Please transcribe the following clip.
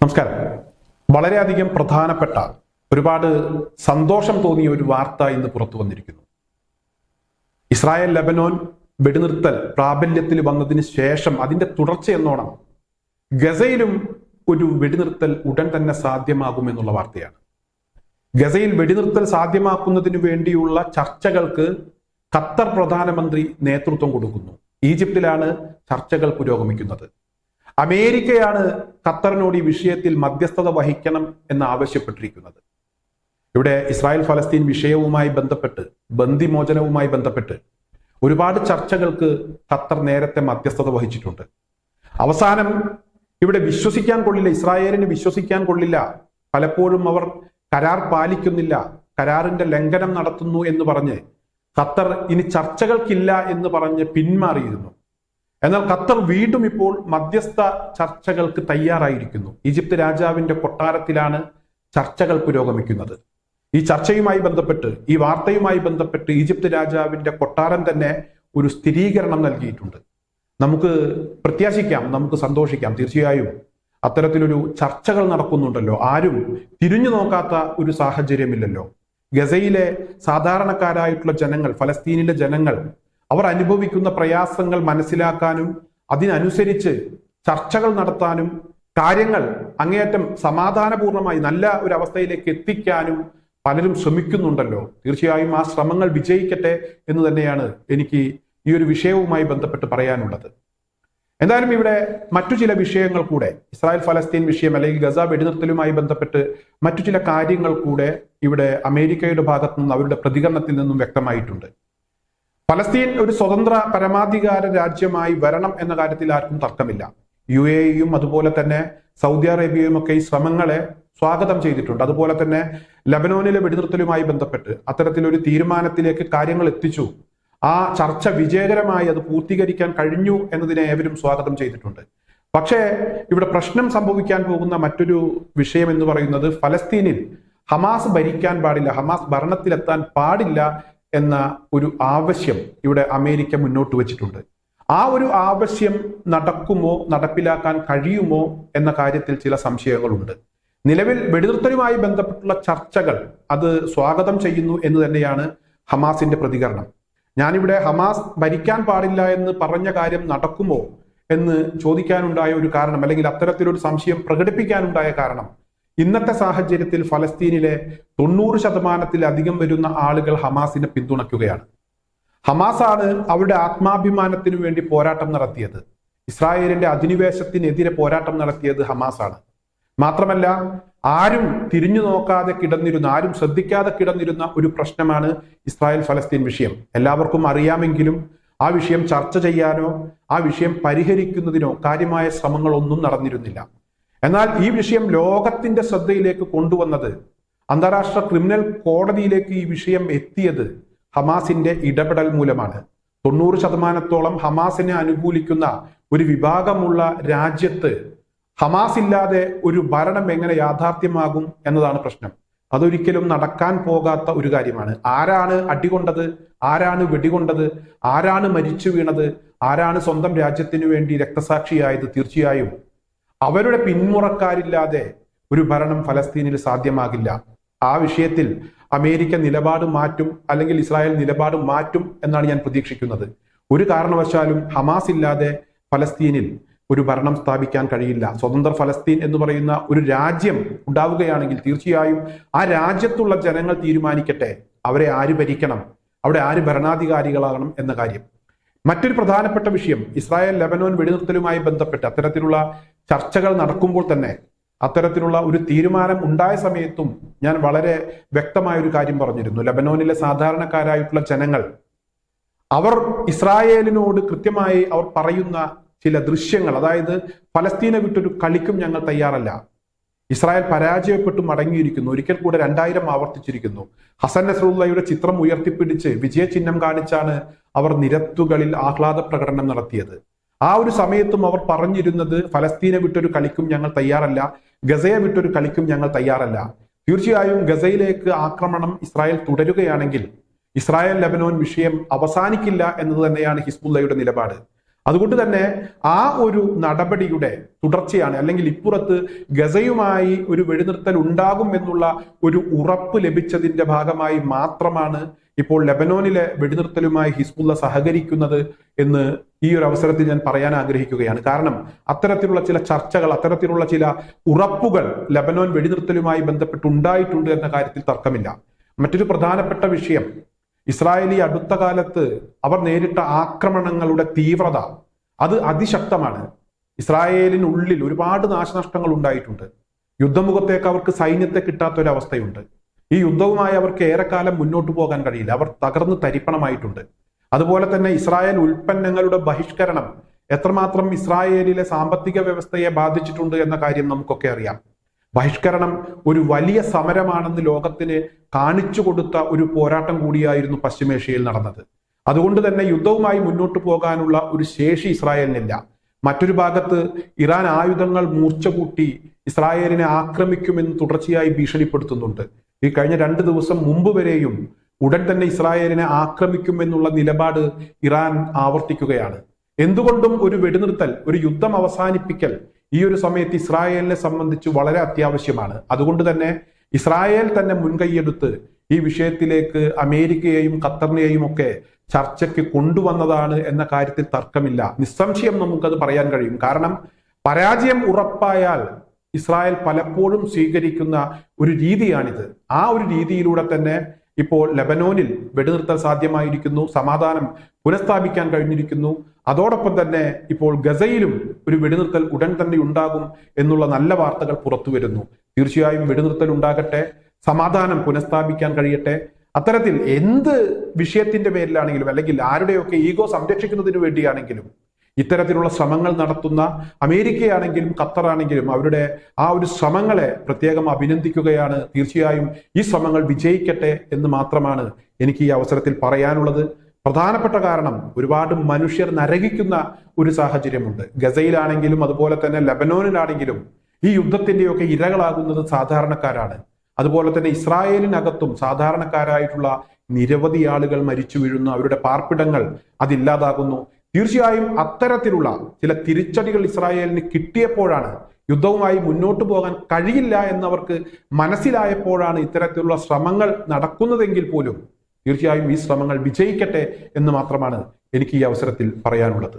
നമസ്കാരം. വളരെയധികം പ്രധാനപ്പെട്ട ഒരുപാട് സന്തോഷം തോന്നിയ ഒരു വാർത്ത ഇന്ന് പുറത്തു വന്നിരിക്കുന്നു. ഇസ്രായേൽ ലബനോൻ വെടിനിർത്തൽ പ്രാബല്യത്തിൽ വന്നതിന് ശേഷം അതിന്റെ തുടർച്ച എന്നോണം ഗസയിലും ഒരു വെടിനിർത്തൽ ഉടൻ തന്നെ സാധ്യമാകും എന്നുള്ള വാർത്തയാണ്. ഗസയിൽ വെടിനിർത്തൽ സാധ്യമാക്കുന്നതിന് വേണ്ടിയുള്ള ചർച്ചകൾക്ക് ഖത്തർ പ്രധാനമന്ത്രി നേതൃത്വം കൊടുക്കുന്നു. ഈജിപ്തിലാണ് ചർച്ചകൾ പുരോഗമിക്കുന്നത്. അമേരിക്കയാണ് ഖത്തറിനോട് ഈ വിഷയത്തിൽ മധ്യസ്ഥത വഹിക്കണം എന്ന് ആവശ്യപ്പെട്ടിരിക്കുന്നത്. ഇവിടെ ഇസ്രായേൽ ഫലസ്തീൻ വിഷയവുമായി ബന്ധപ്പെട്ട് ബന്ദിമോചനവുമായി ബന്ധപ്പെട്ട് ഒരുപാട് ചർച്ചകൾക്ക് ഖത്തർ നേരത്തെ മധ്യസ്ഥത വഹിച്ചിട്ടുണ്ട്. അവസാനം ഇവിടെ വിശ്വസിക്കാൻ കൊള്ളില്ല ഇസ്രായേലിന് വിശ്വസിക്കാൻ കൊള്ളില്ല. പലപ്പോഴും അവർ കരാർ പാലിക്കുന്നില്ല കരാറിന്റെ ലംഘനം നടത്തുന്നു എന്ന് പറഞ്ഞ് ഖത്തർ ഇനി ചർച്ചകൾക്കില്ല എന്ന് പറഞ്ഞ് പിന്മാറിയിരുന്നു. എന്നാൽ ഖത്തർ വീണ്ടും ഇപ്പോൾ മധ്യസ്ഥ ചർച്ചകൾക്ക് തയ്യാറായിരിക്കുന്നു. ഈജിപ്ത് രാജാവിന്റെ കൊട്ടാരത്തിലാണ് ചർച്ചകൾ പുരോഗമിക്കുന്നത്. ഈ ചർച്ചയുമായി ബന്ധപ്പെട്ട് ഈ വാർത്തയുമായി ബന്ധപ്പെട്ട് ഈജിപ്ത് രാജാവിന്റെ കൊട്ടാരം തന്നെ ഒരു സ്ഥിരീകരണം നൽകിയിട്ടുണ്ട്. നമുക്ക് പ്രത്യാശിക്കാം നമുക്ക് സന്തോഷിക്കാം. തീർച്ചയായും അത്തരത്തിലൊരു ചർച്ചകൾ നടക്കുന്നുണ്ടല്ലോ. ആരും തിരിഞ്ഞു നോക്കാത്ത ഒരു സാഹചര്യമില്ലല്ലോ. ഗസയിലെ സാധാരണക്കാരായിട്ടുള്ള ജനങ്ങൾ ഫലസ്തീനിലെ ജനങ്ങൾ അവർ അനുഭവിക്കുന്ന പ്രയാസങ്ങൾ മനസ്സിലാക്കാനും അതിനനുസരിച്ച് ചർച്ചകൾ നടത്താനും കാര്യങ്ങൾ അങ്ങേയറ്റം സമാധാനപൂർണമായി നല്ല ഒരു അവസ്ഥയിലേക്ക് എത്തിക്കാനും പലരും ശ്രമിക്കുന്നുണ്ടല്ലോ. തീർച്ചയായും ആ ശ്രമങ്ങൾ വിജയിക്കട്ടെ എന്ന് തന്നെയാണ് എനിക്ക് ഈ ഒരു വിഷയവുമായി ബന്ധപ്പെട്ട് പറയാനുള്ളത്. എന്തായാലും ഇവിടെ മറ്റു ചില വിഷയങ്ങൾ കൂടെ ഇസ്രായേൽ ഫലസ്തീൻ വിഷയം അല്ലെങ്കിൽ ഗസ വെടിനിർത്തലുമായി ബന്ധപ്പെട്ട് മറ്റു ചില കാര്യങ്ങൾ കൂടെ ഇവിടെ അമേരിക്കയുടെ ഭാഗത്തു നിന്നും അവരുടെ പ്രതികരണത്തിൽ നിന്നും വ്യക്തമായിട്ടുണ്ട്. ഫലസ്തീൻ ഒരു സ്വതന്ത്ര പരമാധികാര രാജ്യമായി വരണം എന്ന കാര്യത്തിൽ ആർക്കും തർക്കമില്ല. യു എ ഇയും അതുപോലെ തന്നെ സൗദി അറേബ്യയും ഒക്കെ ഈ ശ്രമങ്ങളെ സ്വാഗതം ചെയ്തിട്ടുണ്ട്. അതുപോലെ തന്നെ ലബനോനിലെ വെടിനിർത്തലുമായി ബന്ധപ്പെട്ട് അത്തരത്തിലൊരു തീരുമാനത്തിലേക്ക് കാര്യങ്ങൾ എത്തിച്ചു. ആ ചർച്ച വിജയകരമായി അത് പൂർത്തീകരിക്കാൻ കഴിഞ്ഞു എന്നതിനെ ഏവരും സ്വാഗതം ചെയ്തിട്ടുണ്ട്. പക്ഷേ ഇവിടെ പ്രശ്നം സംഭവിക്കാൻ പോകുന്ന മറ്റൊരു വിഷയം എന്ന് പറയുന്നത് ഫലസ്തീനിൽ ഹമാസ് ഭരിക്കാൻ പാടില്ല. ഹമാസ് ഭരണത്തിലെത്താൻ പാടില്ല എന്ന ഒരു ആവശ്യം ഇവിടെ അമേരിക്ക മുന്നോട്ട് വെച്ചിട്ടുണ്ട്. ആ ഒരു ആവശ്യം നടക്കുമോ നടപ്പിലാക്കാൻ കഴിയുമോ എന്ന കാര്യത്തിൽ ചില സംശയങ്ങളുണ്ട്. നിലവിൽ വെടിനിർത്തലുമായി ബന്ധപ്പെട്ടുള്ള ചർച്ചകൾ അത് സ്വാഗതം ചെയ്യുന്നു എന്ന് തന്നെയാണ് ഹമാസിന്റെ പ്രതികരണം. ഞാനിവിടെ ഹമാസ് ഭരിക്കാൻ പാടില്ല എന്ന് പറഞ്ഞ കാര്യം നടക്കുമോ എന്ന് ചോദിക്കാനുണ്ടായ ഒരു കാരണം അല്ലെങ്കിൽ അത്തരത്തിലൊരു സംശയം പ്രകടിപ്പിക്കാനുണ്ടായ കാരണം ഇന്നത്തെ സാഹചര്യത്തിൽ ഫലസ്തീനിലെ തൊണ്ണൂറ് ശതമാനത്തിലധികം വരുന്ന ആളുകൾ ഹമാസിനെ പിന്തുണയ്ക്കുകയാണ്. ഹമാസാണ് അവരുടെ ആത്മാഭിമാനത്തിനു വേണ്ടി പോരാട്ടം നടത്തിയത്. ഇസ്രായേലിന്റെ അധിനിവേശത്തിനെതിരെ പോരാട്ടം നടത്തിയത് ഹമാസാണ്. മാത്രമല്ല ആരും തിരിഞ്ഞു നോക്കാതെ കിടന്നിരുന്ന ആരും ശ്രദ്ധിക്കാതെ കിടന്നിരുന്ന ഒരു പ്രശ്നമാണ് ഇസ്രായേൽ ഫലസ്തീൻ വിഷയം. എല്ലാവർക്കും അറിയാമെങ്കിലും ആ വിഷയം ചർച്ച ചെയ്യാനോ ആ വിഷയം പരിഹരിക്കുന്നതിനോ കാര്യമായ ശ്രമങ്ങളൊന്നും നടന്നിരുന്നില്ല. എന്നാൽ ഈ വിഷയം ലോകത്തിന്റെ ശ്രദ്ധയിലേക്ക് കൊണ്ടുവന്നത് അന്താരാഷ്ട്ര ക്രിമിനൽ കോടതിയിലേക്ക് ഈ വിഷയം എത്തിയത് ഹമാസിന്റെ ഇടപെടൽ മൂലമാണ്. തൊണ്ണൂറ് ശതമാനത്തോളം ഹമാസിനെ അനുകൂലിക്കുന്ന ഒരു വിഭാഗമുള്ള രാജ്യത്ത് ഹമാസ് ഇല്ലാതെ ഒരു ഭരണം എങ്ങനെ യാഥാർത്ഥ്യമാകും എന്നതാണ് പ്രശ്നം. അതൊരിക്കലും നടക്കാൻ പോകാത്ത ഒരു കാര്യമാണ്. ആരാണ് അടികൊണ്ടത്? ആരാണ് വെടികൊണ്ടത്? ആരാണ് മരിച്ചു വീണത്? ആരാണ് സ്വന്തം രാജ്യത്തിനു വേണ്ടി രക്തസാക്ഷിയായത്? തീർച്ചയായും അവരുടെ പിന്മുറക്കാരില്ലാതെ ഒരു ഭരണം ഫലസ്തീനിൽ സാധ്യമാകില്ല. ആ വിഷയത്തിൽ അമേരിക്ക നിലപാട് മാറ്റും അല്ലെങ്കിൽ ഇസ്രായേൽ നിലപാട് മാറ്റും എന്നാണ് ഞാൻ പ്രതീക്ഷിക്കുന്നത്. ഒരു കാരണവശാലും ഹമാസ് ഇല്ലാതെ ഫലസ്തീനിൽ ഒരു ഭരണം സ്ഥാപിക്കാൻ കഴിയില്ല. സ്വതന്ത്ര ഫലസ്തീൻ എന്ന് പറയുന്ന ഒരു രാജ്യം ഉണ്ടാവുകയാണെങ്കിൽ തീർച്ചയായും ആ രാജ്യത്തുള്ള ജനങ്ങൾ തീരുമാനിക്കട്ടെ. അവരെ ആര് ഭരിക്കണം? അവിടെ ആര് ഭരണാധികാരികളാകണം എന്ന കാര്യം. മറ്റൊരു പ്രധാനപ്പെട്ട വിഷയം ഇസ്രായേൽ ലെബനോൻ വെടിനിർത്തലുമായി ബന്ധപ്പെട്ട് അത്തരത്തിലുള്ള ചർച്ചകൾ നടക്കുമ്പോൾ തന്നെ അത്തരത്തിലുള്ള ഒരു തീരുമാനം ഉണ്ടായ സമയത്തും ഞാൻ വളരെ വ്യക്തമായ ഒരു കാര്യം പറഞ്ഞിരുന്നു. ലബനോനിലെ സാധാരണക്കാരായിട്ടുള്ള ജനങ്ങൾ അവർ ഇസ്രായേലിനോട് കൃത്യമായി അവർ പറയുന്ന ചില ദൃശ്യങ്ങൾ അതായത് ഫലസ്തീനെ വിട്ടൊരു കളിക്കും ഞങ്ങൾ തയ്യാറല്ല. ഇസ്രായേൽ പരാജയപ്പെട്ടു മടങ്ങിയിരിക്കുന്നു. ഒരിക്കൽ കൂടെ രണ്ടായിരം ആവർത്തിച്ചിരിക്കുന്നു. ഹസൻ നസറുള്ളയുടെ ചിത്രം ഉയർത്തിപ്പിടിച്ച് വിജയചിഹ്നം കാണിച്ചാണ് അവർ നിരത്തുകളിൽ ആഹ്ലാദ പ്രകടനം നടത്തിയത്. ആ ഒരു സമയത്തും അവർ പറഞ്ഞിരുന്നത് ഫലസ്തീനെ വിട്ടൊരു കളിക്കും ഞങ്ങൾ തയ്യാറല്ല ഗസയെ വിട്ടൊരു കളിക്കും ഞങ്ങൾ തയ്യാറല്ല. തീർച്ചയായും ഗസയിലേക്ക് ആക്രമണം ഇസ്രായേൽ തുടരുകയാണെങ്കിൽ ഇസ്രായേൽ ലബനോൻ വിഷയം അവസാനിക്കില്ല എന്നത് തന്നെയാണ് ഹിസ്ബുല്ലയുടെ നിലപാട്. അതുകൊണ്ട് തന്നെ ആ ഒരു നടപടിയുടെ തുടർച്ചയാണ് അല്ലെങ്കിൽ ഇപ്പുറത്ത് ഗസയുമായി ഒരു വെടിനിർത്തൽ ഉണ്ടാകും എന്നുള്ള ഒരു ഉറപ്പ് ലഭിച്ചതിന്റെ ഭാഗമായി മാത്രമാണ് ഇപ്പോൾ ലെബനോനിലെ വെടിനിർത്തലുമായി ഹിസ്ബുള്ള സഹകരിക്കുന്നത് എന്ന് ഈ ഒരു അവസരത്തിൽ ഞാൻ പറയാൻ ആഗ്രഹിക്കുകയാണ്. കാരണം അത്തരത്തിലുള്ള ചില ചർച്ചകൾ അത്തരത്തിലുള്ള ചില ഉറപ്പുകൾ ലെബനോൻ വെടിനിർത്തലുമായി ബന്ധപ്പെട്ട് ഉണ്ടായിട്ടുണ്ട് എന്ന കാര്യത്തിൽ തർക്കമില്ല. മറ്റൊരു പ്രധാനപ്പെട്ട വിഷയം ഇസ്രായേലി അടുത്ത കാലത്ത് അവർ നേരിട്ട ആക്രമണങ്ങളുടെ തീവ്രത അത് അതിശക്തമാണ്. ഇസ്രായേലിനുള്ളിൽ ഒരുപാട് നാശനഷ്ടങ്ങൾ ഉണ്ടായിട്ടുണ്ട്. യുദ്ധമുഖത്തേക്ക് അവർക്ക് സൈന്യത്തെ കിട്ടാത്തൊരവസ്ഥയുണ്ട്. ഈ യുദ്ധവുമായി അവർക്ക് ഏറെക്കാലം മുന്നോട്ട് പോകാൻ കഴിയില്ല. അവർ തകർന്ന് തരിപ്പണമായിട്ടുണ്ട്. അതുപോലെ തന്നെ ഇസ്രായേൽ ഉൽപ്പന്നങ്ങളുടെ ബഹിഷ്കരണം എത്രമാത്രം ഇസ്രായേലിലെ സാമ്പത്തിക വ്യവസ്ഥയെ ബാധിച്ചിട്ടുണ്ട് എന്ന കാര്യം നമുക്കൊക്കെ അറിയാം. ബഹിഷ്കരണം ഒരു വലിയ സമരമാണെന്ന് ലോകത്തിന് കാണിച്ചു കൊടുത്ത ഒരു പോരാട്ടം കൂടിയായിരുന്നു പശ്ചിമേഷ്യയിൽ നടന്നത്. അതുകൊണ്ട് തന്നെ യുദ്ധവുമായി മുന്നോട്ട് പോകാനുള്ള ഒരു ശേഷി ഇസ്രായേലിനില്ല. മറ്റൊരു ഭാഗത്ത് ഇറാൻ ആയുധങ്ങൾ മൂർച്ച കൂട്ടി ഇസ്രായേലിനെ ആക്രമിക്കുമെന്ന് തുടർച്ചയായി ഭീഷണിപ്പെടുത്തുന്നുണ്ട്. ഈ കഴിഞ്ഞ രണ്ട് ദിവസം മുമ്പ് വരെയും ഉടൻ തന്നെ ഇസ്രായേലിനെ ആക്രമിക്കുമെന്നുള്ള നിലപാട് ഇറാൻ ആവർത്തിക്കുകയാണ്. എന്തുകൊണ്ടും ഒരു വെടിനിർത്തൽ ഒരു യുദ്ധം അവസാനിപ്പിക്കൽ ഈ ഒരു സമയത്ത് ഇസ്രായേലിനെ സംബന്ധിച്ച് വളരെ അത്യാവശ്യമാണ്. അതുകൊണ്ട് തന്നെ ഇസ്രായേൽ തന്നെ മുൻകൈയെടുത്ത് ഈ വിഷയത്തിലേക്ക് അമേരിക്കയെയും ഖത്തറിനെയും ഒക്കെ ചർച്ചയ്ക്ക് കൊണ്ടുവന്നതാണ് എന്ന കാര്യത്തിൽ തർക്കമില്ല. നിസ്സംശയം നമുക്കത് പറയാൻ കഴിയും. കാരണം പരാജയം ഉറപ്പായാൽ ഇസ്രായേൽ പലപ്പോഴും സ്വീകരിക്കുന്ന ഒരു രീതിയാണിത്. ആ ഒരു രീതിയിലൂടെ തന്നെ ഇപ്പോൾ ലബനോനിൽ വെടിനിർത്തൽ സാധ്യമായിരിക്കുന്നു സമാധാനം പുനഃസ്ഥാപിക്കാൻ കഴിഞ്ഞിരിക്കുന്നു. അതോടൊപ്പം തന്നെ ഇപ്പോൾ ഗസയിലും ഒരു വെടിനിർത്തൽ ഉടൻ തന്നെ ഉണ്ടാകും എന്നുള്ള നല്ല വാർത്തകൾ പുറത്തു വരുന്നു. തീർച്ചയായും വെടിനിർത്തൽ ഉണ്ടാകട്ടെ സമാധാനം പുനഃസ്ഥാപിക്കാൻ കഴിയട്ടെ. അത്തരത്തിൽ എന്ത് വിഷയത്തിന്റെ പേരിലാണെങ്കിലും അല്ലെങ്കിൽ ആരുടെയൊക്കെ ഈഗോ സംരക്ഷിക്കുന്നതിന് വേണ്ടിയാണെങ്കിലും ഇത്തരത്തിലുള്ള ശ്രമങ്ങൾ നടത്തുന്ന അമേരിക്കയാണെങ്കിലും ഖത്തറാണെങ്കിലും അവരുടെ ആ ഒരു ശ്രമങ്ങളെ പ്രത്യേകം അഭിനന്ദിക്കുകയാണ്. തീർച്ചയായും ഈ ശ്രമങ്ങൾ വിജയിക്കട്ടെ എന്ന് മാത്രമാണ് എനിക്ക് ഈ അവസരത്തിൽ പറയാനുള്ളത്. പ്രധാനപ്പെട്ട കാരണം ഒരുപാട് മനുഷ്യർ നരകിക്കുന്ന ഒരു സാഹചര്യമുണ്ട്. ഗസയിലാണെങ്കിലും അതുപോലെ തന്നെ ലബനോനിലാണെങ്കിലും ഈ യുദ്ധത്തിന്റെയൊക്കെ ഇരകളാകുന്നത് സാധാരണക്കാരാണ്. അതുപോലെ തന്നെ ഇസ്രായേലിനകത്തും സാധാരണക്കാരായിട്ടുള്ള നിരവധി ആളുകൾ മരിച്ചു വീഴുന്നു. അവരുടെ പാർപ്പിടങ്ങൾ അതില്ലാതാകുന്നു. തീർച്ചയായും അത്തരത്തിലുള്ള ചില തിരിച്ചടികൾ ഇസ്രായേലിന് കിട്ടിയപ്പോഴാണ് യുദ്ധവുമായി മുന്നോട്ട് പോകാൻ കഴിയില്ല എന്നവർക്ക് മനസ്സിലായപ്പോഴാണ് ഇത്തരത്തിലുള്ള ശ്രമങ്ങൾ നടക്കുന്നതെങ്കിൽ പോലും തീർച്ചയായും ഈ ശ്രമങ്ങൾ വിജയിക്കട്ടെ എന്ന് മാത്രമാണ് എനിക്ക് ഈ അവസരത്തിൽ പറയാനുള്ളത്.